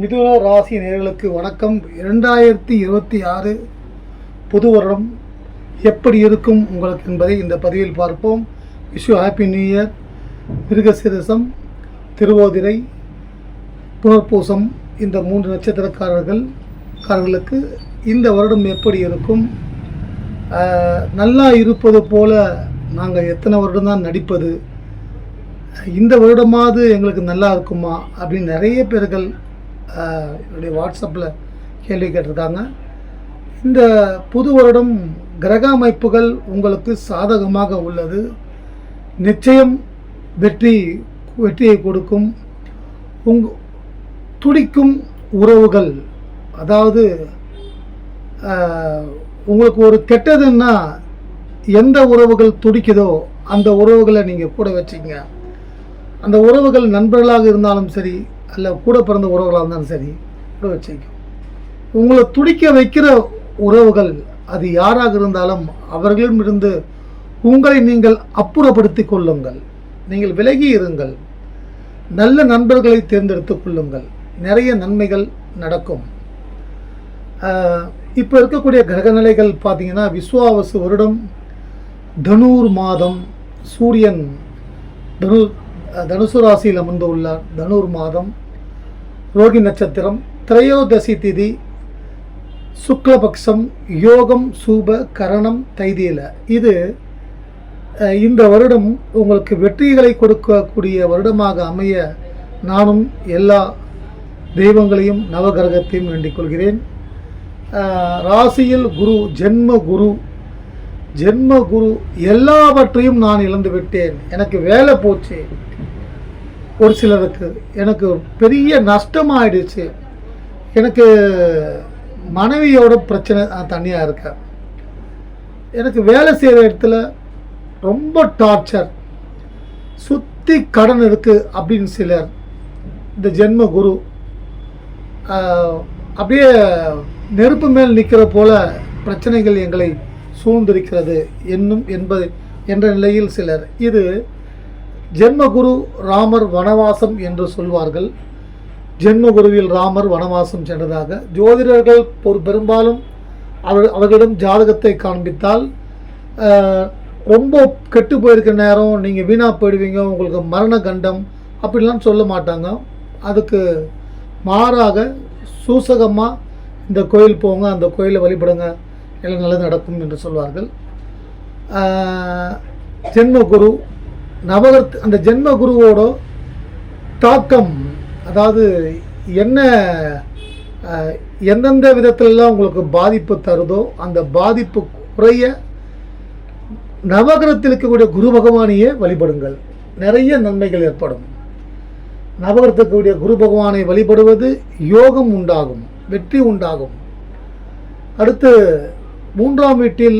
மிதுன ராசி நேர்களுக்கு வணக்கம். இரண்டாயிரத்தி இருபத்தி ஆறு புது வருடம் எப்படி இருக்கும் உங்களுக்கு என்பதை இந்த பதிவில் பார்ப்போம். Vishu happy new year Mirugasirisham Thiruvathirai Punarpoosam இந்த மூன்று நட்சத்திரக்காரர்கள் காரர்களுக்கு இந்த வருடம் எப்படி இருக்கும்? நல்லா இருப்பது போல நாங்கள் எத்தனை வருடம் தான் நடிப்பது? இந்த வருடமாவது எங்களுக்கு நல்லா இருக்குமா? அப்படின்னு நிறைய பேர்கள் என்னுடைய வாட்ஸ்அப்பில் கேள்வி கேட்டிருக்காங்க. இந்த புது வருடம் கிரக அமைப்புகள் உங்களுக்கு சாதகமாக உள்ளது. நிச்சயம் வெற்றி வெற்றியை கொடுக்கும். உங் துடிக்கும் உறவுகள் அதாவது உங்களுக்கு ஒரு கெட்டதுன்னா எந்த உறவுகள் துடிக்குதோ அந்த உறவுகளை நீங்கள் கூட வச்சிங்க அந்த உறவுகள் நண்பர்களாக இருந்தாலும் சரி அல்ல கூட பிறந்த உறவுகளாக இருந்தாலும் சரி கூட வச்சுக்கும் உங்களை துடிக்க வைக்கிற உறவுகள் அது யாராக இருந்தாலும் அவர்களிடமிருந்து உங்களை நீங்கள் அப்புறப்படுத்திக் கொள்ளுங்கள். நீங்கள் விலகி இருங்கள். நல்ல நண்பர்களை தேர்ந்தெடுத்துக் கொள்ளுங்கள். நிறைய நன்மைகள் நடக்கும். இப்போ இருக்கக்கூடிய கிரகநிலைகள் பார்த்தீங்கன்னா விஸ்வாவசு வருடம் தனூர் மாதம் சூரியன் தனு தனுசு ராசியில் அமர்ந்து உள்ளார் தனுர் மாதம் ரோகி நட்சத்திரம் திரையோதசி திதி சுக்லபக்ஷம் யோகம் சூப கரணம் தைதியில. இது இந்த வருடம் உங்களுக்கு வெற்றிகளை கொடுக்கக்கூடிய வருடமாக அமைய நானும் எல்லா தெய்வங்களையும் நவகிரகத்தையும் வேண்டிக் கொள்கிறேன். ராசியில் குரு ஜென்ம குரு ஜென்ம குரு எல்லாவற்றையும் நான் இழந்து விட்டேன். எனக்கு வேலை போச்சு. ஒரு சிலருக்கு எனக்கு பெரிய நஷ்டமாயிடுச்சு. எனக்கு மனைவியோட பிரச்சனை தனியாக இருக்க. எனக்கு வேலை செய்கிற இடத்துல ரொம்ப டார்ச்சர் சுற்றி கடன் இருக்குது அப்படின்னு சிலர். இந்த ஜென்ம குரு அப்படியே நெருப்பு மேல் நிற்கிற போல பிரச்சனைகள் எங்களை சூழ்ந்திருக்கிறது என்னும் என்பது என்ற நிலையில் சிலர். இது ஜென்மகுரு ராமர் வனவாசம் என்று சொல்வார்கள். ஜென்மகுருவில் ராமர் வனவாசம் சென்றதாக ஜோதிடர்கள் ஒரு பெரும்பாலும் அவர் அவர்களிடம் ஜாதகத்தை காண்பித்தால் ரொம்ப கெட்டு போயிருக்க நேரம் நீங்கள் வீணாக போயிடுவீங்க உங்களுக்கு மரண கண்டம் அப்படிலாம் சொல்ல மாட்டாங்க. அதுக்கு மாறாக சூசகமாக இந்த கோயில் போங்க அந்த கோயிலை வழிபடுங்க. எல்லாம் நல்லது நடக்கும் என்று சொல்வார்கள். ஜென்மகுரு நவகத் அந்த ஜென்மகுருவோட தாக்கம் அதாவது என்ன எந்தெந்த விதத்திலெல்லாம் உங்களுக்கு பாதிப்பு தருதோ அந்த பாதிப்பு குறைய நவகிரகத்தில் இருக்கக்கூடிய குரு பகவானையே வழிபடுங்கள். நிறைய நன்மைகள் ஏற்படும். நவகிரகத்தில் குரு பகவானை வழிபடுவது யோகம் உண்டாகும் வெற்றி உண்டாகும். அடுத்து மூன்றாம் வீட்டில்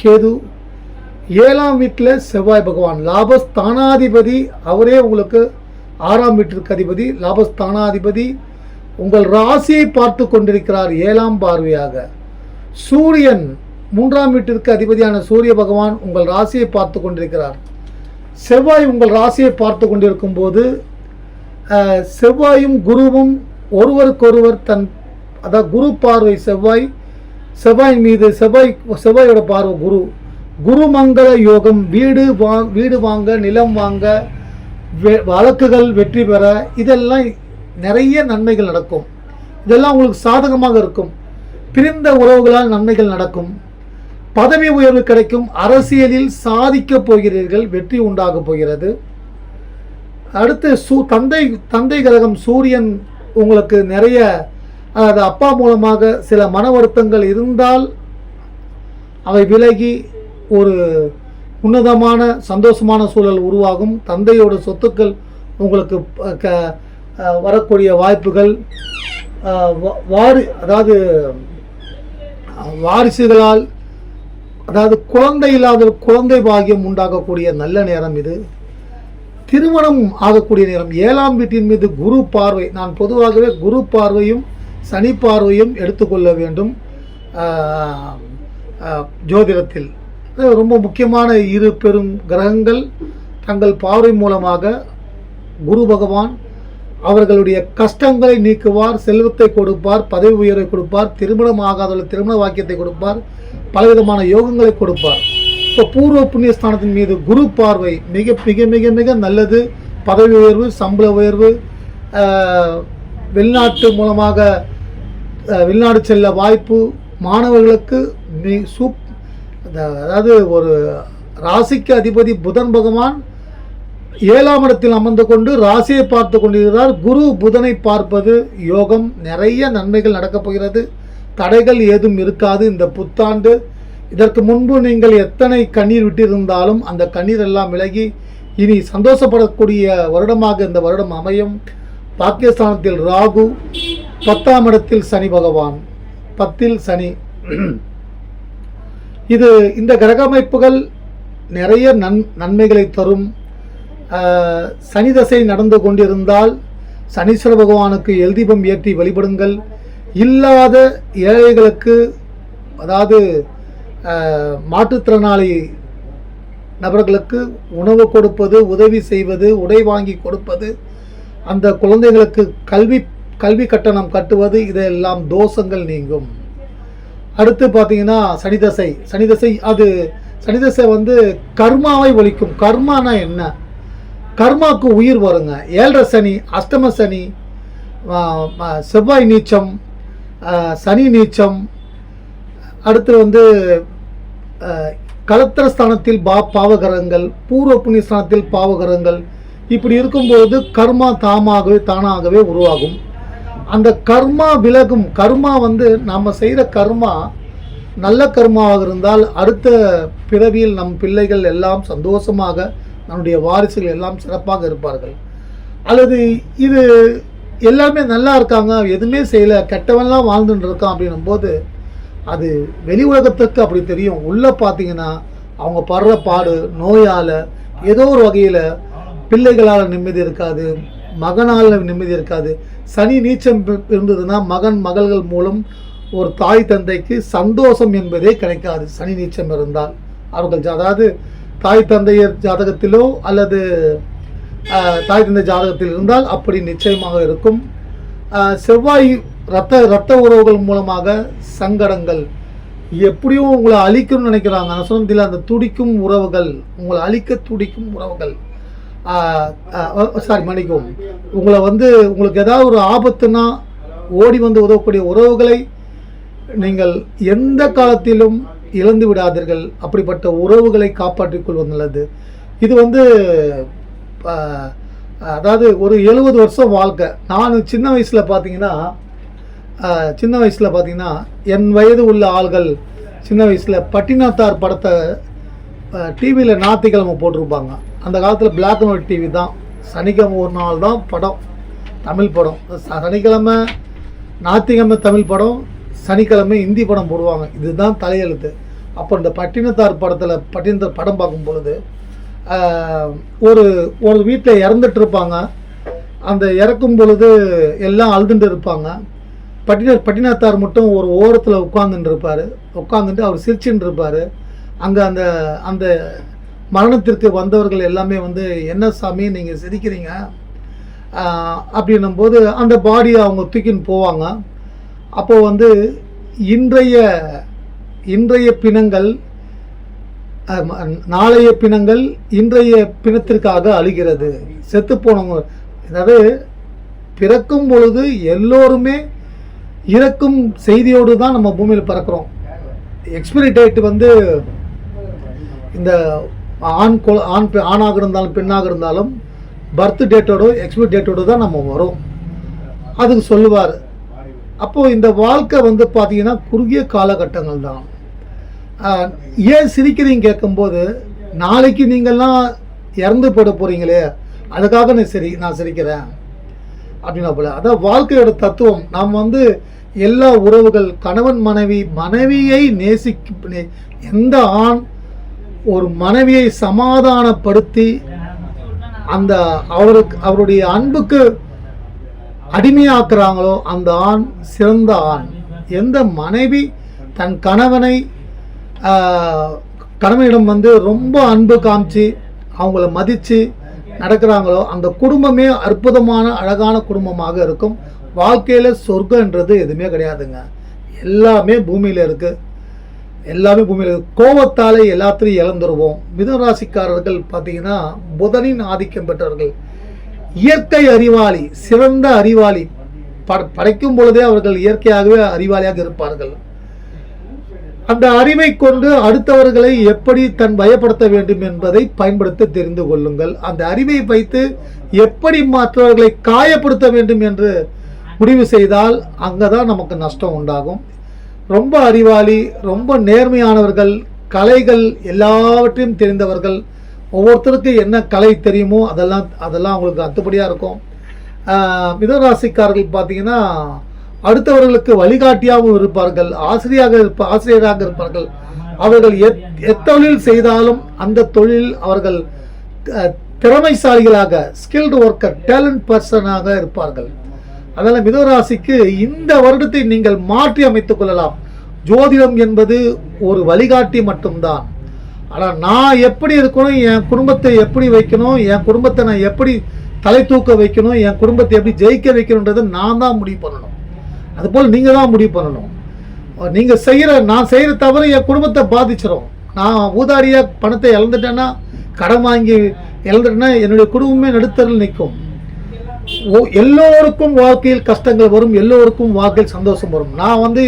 கேது ஏழாம் வீட்டில் செவ்வாய் பகவான். லாபஸ்தானாதிபதி அவரே உங்களுக்கு ஆறாம் வீட்டிற்கு அதிபதி. லாபஸ்தானாதிபதி உங்கள் ராசியை பார்த்து கொண்டிருக்கிறார் ஏழாம் பார்வையாக. சூரியன் மூன்றாம் வீட்டிற்கு அதிபதியான சூரிய பகவான் உங்கள் ராசியை பார்த்து கொண்டிருக்கிறார். செவ்வாய் உங்கள் ராசியை பார்த்து கொண்டிருக்கும் போது செவ்வாயும் குருவும் ஒருவருக்கொருவர் தன் அதாவது குரு பார்வை செவ்வாய் செவ்வாய் மீது செவ்வாய் செவ்வாயோட பார்வை குரு. குருமங்கள யோகம் வீடு வா வீடு வாங்க நிலம் வாங்க வழக்குகள் வெற்றி பெற இதெல்லாம் நிறைய நன்மைகள் நடக்கும். இதெல்லாம் உங்களுக்கு சாதகமாக இருக்கும். பிரிந்த உறவுகளால் நன்மைகள் நடக்கும். பதவி உயர்வு கிடைக்கும். அரசியலில் சாதிக்கப் போகிறீர்கள் வெற்றி உண்டாகப் போகிறது. அடுத்து சூ தந்தை தந்தை கிரகம் சூரியன் உங்களுக்கு நிறைய அதாவது அப்பா மூலமாக சில மன வருத்தங்கள் இருந்தால் அவை விலகி ஒரு உன்னதமான சந்தோஷமான சூழல் உருவாகும். தந்தையோட சொத்துக்கள் உங்களுக்கு க- வரக்கூடிய வாய்ப்புகள் வாரி அதாவது வாரிசுகளால் அதாவது குழந்தை இல்லாத குழந்தை பாகியம் உண்டாகக்கூடிய நல்ல நேரம் இது. திருமணம் ஆகக்கூடிய நேரம். ஏழாம் வீட்டின் மீது குரு பார்வை. நான் பொதுவாகவே குரு பார்வையும் சனி பார்வையும் எடுத்துக்கொள்ள வேண்டும். ஜோதிடத்தில். ரொம்ப முக்கியமான இரு பெரும் கிரகங்கள். தங்கள் பார்வை மூலமாக குரு பகவான் அவர்களுடைய கஷ்டங்களை நீக்குவார் செல்வத்தை கொடுப்பார் பதவி உயர்வை கொடுப்பார் திருமணம் ஆகாதவர்கள் திருமண வாக்கியத்தை கொடுப்பார் பலவிதமான யோகங்களை கொடுப்பார். இப்போ பூர்வ புண்ணியஸ்தானத்தின் மீது குரு பார்வை மிக மிக மிக மிக நல்லது. பதவி உயர்வு சம்பள உயர்வு வெளிநாட்டு மூலமாக வெளிநாடு செல்ல வாய்ப்பு மாணவர்களுக்கு மி சூப் அதாவது ஒரு ராசிக்கு அதிபதி புதன் பகவான் ஏழாம் இடத்தில் அமர்ந்து கொண்டு ராசியை பார்த்து கொண்டிருக்கிறார். குரு புதனை பார்ப்பது யோகம் நிறைய நன்மைகள் நடக்கப் போகிறது. தடைகள் ஏதும் இருக்காது இந்த புத்தாண்டு. இதற்கு முன்பு நீங்கள் எத்தனை கண்ணீர் விட்டிருந்தாலும் அந்த கண்ணீர் எல்லாம் விலகி இனி சந்தோஷப்படக்கூடிய வருடமாக இந்த வருடம் அமையும். பாக்கியஸ்தானத்தில் ராகு பத்தாம் இடத்தில் சனி பகவான் பத்தில் சனி. இது இந்த கிரக அமைப்புகள் நிறைய நன் நன்மைகளை தரும். சனி தசை நடந்து கொண்டிருந்தால் சனீஸ்வர பகவானுக்கு எல்தீபம் ஏற்றி வழிபடுங்கள். இல்லாத ஏழைகளுக்கு அதாவது மாற்றுத்திறனாளி நபர்களுக்கு உணவு கொடுப்பது உதவி செய்வது உடை வாங்கி கொடுப்பது அந்த குழந்தைகளுக்கு கல்வி கல்வி கட்டணம் கட்டுவது இதெல்லாம் தோஷங்கள் நீங்கும். அடுத்து பார்த்தீங்கன்னா சனிதசை. சனிதசை அது சனிதசை வந்து கர்மாவை ஒழிக்கும். கர்மானா என்ன? கர்மாவுக்கு உயிர் வருங்க. ஏழரை சனி அஷ்டம சனி செவ்வாய் நீச்சம் சனி நீச்சம். அடுத்து வந்து கலத்திரஸ்தானத்தில் பா பாவகரங்கள் பூர்வ புண்ணிய ஸ்தானத்தில் பாவகரங்கள். இப்படி இருக்கும்போது கர்மா தாமாகவே தானாகவே உருவாகும். அந்த கர்மா விலகும். கர்மா வந்து நம்ம செய்கிற கர்மா நல்ல கர்மாவாக இருந்தால் அடுத்த பிறவியில் நம் பிள்ளைகள் எல்லாம் சந்தோஷமாக நம்முடைய வாரிசுகள் எல்லாம் சிறப்பாக இருப்பார்கள். அல்லது இது எல்லாமே நல்லா இருக்காங்க எதுவுமே செய்யலை கெட்டவன்லாம் வாழ்ந்துட்டு இருக்கான் அப்படின்னும் போது அது வெளி உலகத்துக்கு அப்படி தெரியும். உள்ளே பார்த்தீங்கன்னா அவங்க படுற பாடு நோயால் ஏதோ ஒரு வகையில் பிள்ளைகளால் நிம்மதி இருக்காது மகனால் நிம்மதி இருக்காது. சனி நீச்சம் இருந்ததுன்னா மகன் மகள்கள் மூலம் ஒரு தாய் தந்தைக்கு சந்தோஷம் என்பதே கிடைக்காது. சனி நீச்சம் இருந்தால் அவர்கள் ஜா- அதாவது தாய் தந்தையர் ஜாதகத்திலோ அல்லது தாய் தந்தை ஜாதகத்தில் இருந்தால் அப்படி நிச்சயமாக இருக்கும். செவ்வாய் ரத்த ரத்த உறவுகள் மூலமாக சங்கடங்கள் எப்படியும் உங்களை அழிக்கணும்னு நினைக்கிறாங்க. நான் சொன்னதில்ல அந்த துடிக்கும் உறவுகள் உங்களை அழிக்க துடிக்கும் உறவுகள். சாரி மன்னிக்கவும். உங்களை வந்து உங்களுக்கு ஏதாவது ஒரு ஆபத்துனா ஓடி வந்து உதவக்கூடிய உறவுகளை நீங்கள் எந்த காலத்திலும் இழந்து விடாதீர்கள். அப்படிப்பட்ட உறவுகளை காப்பாற்றிக் கொள்வது நல்லது. இது வந்து அதாவது ஒரு எழுபது வருஷம் வாழ்க்கை. நான் சின்ன வயசில் பார்த்தீங்கன்னா சின்ன வயசில் பார்த்தீங்கன்னா என் வயது உள்ள ஆள்கள் சின்ன வயசில் பட்டினத்தார் படத்தை டிவியில் ஞாத்திக்கிழமை போட்டிருப்பாங்க. அந்த காலத்தில் பிளாக் அண்ட் ஒயிட் டிவி தான். சனிக்கிழமை ஒரு நாள் தான் படம். தமிழ் படம். ச- சனிக்கிழமை ஞாயிற்றுக்கிழமை தமிழ் படம் சனிக்கிழமை ஹிந்தி படம் போடுவாங்க. இதுதான் தலையெழுத்து. அப்போ இந்த பட்டினத்தார் படத்தில் பட்டினத்தார் படம் பார்க்கும் பொழுது ஒரு ஒரு வீட்டில் இறந்துட்டு இருப்பாங்க. அந்த இறக்கும் பொழுது எல்லாம் அழுதுட்டு இருப்பாங்க. பட்டின பட்டினத்தார் மட்டும் ஒரு ஓரத்தில் உட்காந்துட்டு இருப்பார். உட்காந்துட்டு அவர் சிரிச்சுட்டு இருப்பார். அங்கே அந்த அந்த மரணத்திற்கு வந்தவர்கள் எல்லாமே வந்து என்ன சாமி நீங்கள் சிரிக்கிறீங்க? அப்படின்னும்போது அப்படின்னும் போது அந்த பாடியை அவங்க தூக்கின்னு போவாங்க. அப்போது வந்து இன்றைய இன்றைய பிணங்கள் நாளைய பிணங்கள் இன்றைய பிணத்திற்காக அழுகிறது. செத்து போனவங்க அதாவது பிறக்கும் பொழுது எல்லோருமே இறக்கும் செய்தியோடு தான் நம்ம பூமியில் பிறக்கிறோம். எக்ஸ்பிரி டேட் வந்து இந்த ஆண் கொ- ஆண் பெ- ஆணாக இருந்தாலும் பெண்ணாக இருந்தாலும் பர்த் டேட்டோட எக்ஸ்பிரி டேட்டோட தான் நம்ம வரும். அதுக்கு சொல்லுவார். அப்போது இந்த வாழ்க்கை வந்து பார்த்தீங்கன்னா குறுகிய காலகட்டங்கள் தான். ஏன் சிரிக்கிறீங்க கேட்கும்போது நாளைக்கு நீங்கள்லாம் இறந்து போட போகிறீங்களே அதுக்காக நான் சரி நான் சிரிக்கிறேன். அப்படின்னா போல. அதான் வாழ்க்கையோட தத்துவம். நாம் வந்து எல்லா உறவுகள் கணவன் மனைவி மனைவியை நேசிக்க எந்த ஆண் ஒரு மனைவியை சமாதானப்படுத்தி அந்த அவருக்கு அவருடைய அன்புக்கு அடிமையாக்குறாங்களோ அந்த ஆண் சிறந்த ஆண். எந்த மனைவி தன் கணவனை கணவனிடம் வந்து ரொம்ப அன்பு காமிச்சு அவங்கள மதித்து நடக்கிறாங்களோ அந்த குடும்பமே அற்புதமான அழகான குடும்பமாக இருக்கும். வாழ்க்கையில் சொர்க்கன்றது எதுவுமே கிடையாதுங்க. எல்லாமே பூமியில் இருக்குது எல்லாமே பூமியில் கோபத்தாலே எல்லாத்திலையும் இழந்துருவோம். மிதுனராசிக்காரர்கள் பார்த்தீங்கன்னா புதனின் ஆதிக்கம் பெற்றவர்கள். இயற்கை அறிவாளி சிறந்த அறிவாளி. பட படைக்கும் பொழுதே அவர்கள் இயற்கையாகவே அறிவாளியாக இருப்பார்கள். அந்த அறிவை கொண்டு அடுத்தவர்களை எப்படி தன் பயப்படுத்த வேண்டும் என்பதை பயன்படுத்த தெரிந்து கொள்ளுங்கள். அந்த அறிவை வைத்து எப்படி மற்றவர்களை காயப்படுத்த வேண்டும் என்று முடிவு செய்தால் அங்கதான் நமக்கு நஷ்டம் உண்டாகும். ரொம்ப அறிவாளி ரொம்ப நேர்மையானவர்கள் கலைகள் எல்லாவற்றையும் தெரிந்தவர்கள். ஒவ்வொருத்தருக்கு என்ன கலை தெரியுமோ அதெல்லாம் அதெல்லாம் அவங்களுக்கு அத்துப்படியாக இருக்கும். மிதராசிக்காரர்கள் பார்த்தீங்கன்னா அடுத்தவர்களுக்கு வழிகாட்டியாகவும் இருப்பார்கள் ஆசிரியராக இருப்ப ஆசிரியராக இருப்பார்கள். அவர்கள் எத் எத்தொழில் செய்தாலும் அந்த தொழில் அவர்கள் திறமைசாலிகளாக ஸ்கில்டு ஒர்க்கர் டேலண்ட் பர்சனாக இருப்பார்கள். அதனால் மிதுனராசிக்கு இந்த வருடத்தை நீங்கள் மாற்றி அமைத்துக் கொள்ளலாம். ஜோதிடம் என்பது ஒரு வழிகாட்டி மட்டும்தான். ஆனால் நான் எப்படி இருக்கணும் என் குடும்பத்தை எப்படி வைக்கணும் என் குடும்பத்தை நான் எப்படி தலை தூக்க வைக்கணும் என் குடும்பத்தை எப்படி ஜெயிக்க வைக்கணுன்றதை நான் தான் முடிவு பண்ணணும். அதுபோல் நீங்கள் தான் முடிவு பண்ணணும். நீங்கள் செய்கிற நான் செய்கிற தவறு என் குடும்பத்தை பாதிச்சிடும் நான் ஊதாரியாக பணத்தை இழந்துட்டேன்னா கடன் வாங்கி இழந்துட்டேன்னா என்னுடைய குடும்பமே நடுத்தரில் நிற்கும். எல்லோருக்கும் வாழ்க்கையில் கஷ்டங்கள் வரும் எல்லோருக்கும் வாழ்க்கையில் சந்தோஷம் வரும். நான் வந்து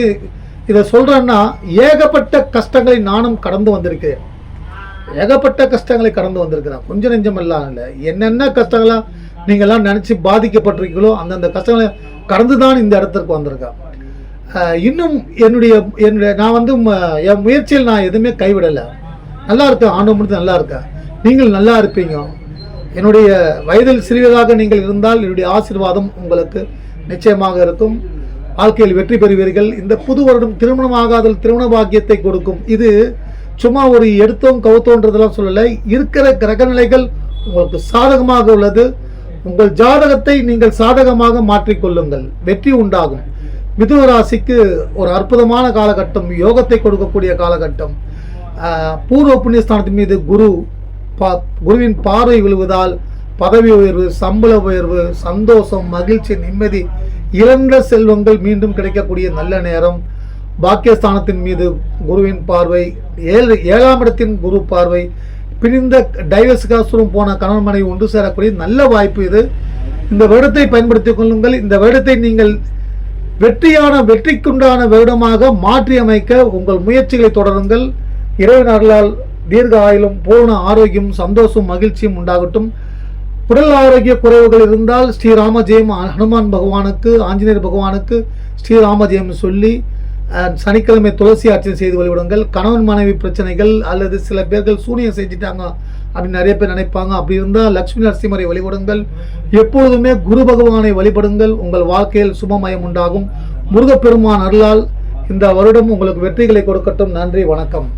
இதை சொல்கிறேன்னா ஏகப்பட்ட கஷ்டங்களை நானும் கடந்து வந்திருக்கிறேன். ஏகப்பட்ட கஷ்டங்களை கடந்து வந்திருக்கிறேன். கொஞ்சம் நெஞ்சம் எல்லாம் இல்லை. என்னென்ன கஷ்டங்களாக நீங்கள்லாம் நினச்சி பாதிக்கப்பட்டிருக்கீங்களோ அந்தந்த கஷ்டங்களை கடந்து தான் இந்த இடத்திற்கு வந்திருக்கேன். இன்னும் என்னுடைய என்னுடைய நான் வந்து என் முயற்சியில் நான் எதுவுமே கைவிடலை. நல்லா இருக்கேன். ஆண்டு முடித்து நல்லா இருக்கேன். நீங்கள் நல்லா இருப்பீங்க. என்னுடைய வயதில் சிறியதாக நீங்கள் இருந்தால் என்னுடைய ஆசீர்வாதம் உங்களுக்கு நிச்சயமாக இருக்கும். வாழ்க்கையில் வெற்றி பெறுவீர்கள். இந்த புது வருடம் திருமணமாகாதல் திருமண பாக்கியத்தை கொடுக்கும். இது சும்மா ஒரு எடுத்தோம் கவுத்தோன்றதெல்லாம் சொல்லலை. இருக்கிற கிரகநிலைகள் உங்களுக்கு சாதகமாக உள்ளது. உங்கள் ஜாதகத்தை நீங்கள் சாதகமாக மாற்றிக்கொள்ளுங்கள். வெற்றி உண்டாகும். மிதுன ராசிக்கு ஒரு அற்புதமான காலகட்டம் யோகத்தை கொடுக்கக்கூடிய காலகட்டம். பூர்வ புண்ணியஸ்தானத்தின் மீது குரு பா குருவின் பார்வை விழுவதால் பதவி உயர்வு சம்பள உயர்வு சந்தோஷம் மகிழ்ச்சி நிம்மதி இறந்த செல்வங்கள் மீண்டும் கிடைக்கக்கூடிய நல்ல நேரம். பாக்கியஸ்தானத்தின் மீது குருவின் பார்வை ஏழு ஏழாம் இடத்தின் குரு பார்வை பிரிந்த டைவர்ஸ்காசுரம் போன கணவன் மனைவி ஒன்று சேரக்கூடிய நல்ல வாய்ப்பு இது. இந்த வருடத்தை பயன்படுத்திக் கொள்ளுங்கள். இந்த வருடத்தை நீங்கள் வெற்றியான வெற்றிக்குண்டான வருடமாக மாற்றி அமைக்க உங்கள் முயற்சிகளை தொடருங்கள். இரவு நாளால் தீர்க்க ஆயுளும் பூர்ண ஆரோக்கியம் சந்தோஷம் மகிழ்ச்சியும் உண்டாகட்டும். உடல் ஆரோக்கிய குறைவுகள் இருந்தால் ஸ்ரீராம ஜெயம் ஹனுமான் பகவானுக்கு ஆஞ்சநேயர் பகவானுக்கு ஸ்ரீராம ஜெயம் சொல்லி சனிக்கிழமை துளசி அர்ச்சனை செய்து வழிவிடுங்கள் கணவன் மனைவி பிரச்சனைகள் அல்லது சில பேர்கள் சூனியம் செஞ்சிட்டாங்க அப்படின்னு நிறைய பேர் நினைப்பாங்க. அப்படி இருந்தால் லக்ஷ்மி நரசிம்மரை வழிபடுங்கள். எப்பொழுதுமே குரு பகவானை வழிபடுங்கள். உங்கள் வாழ்க்கையில் சுபமயம் உண்டாகும். முருகப்பெருமான் அருளால் இந்த வருடம் உங்களுக்கு வெற்றிகளை கொடுக்கட்டும். நன்றி வணக்கம்.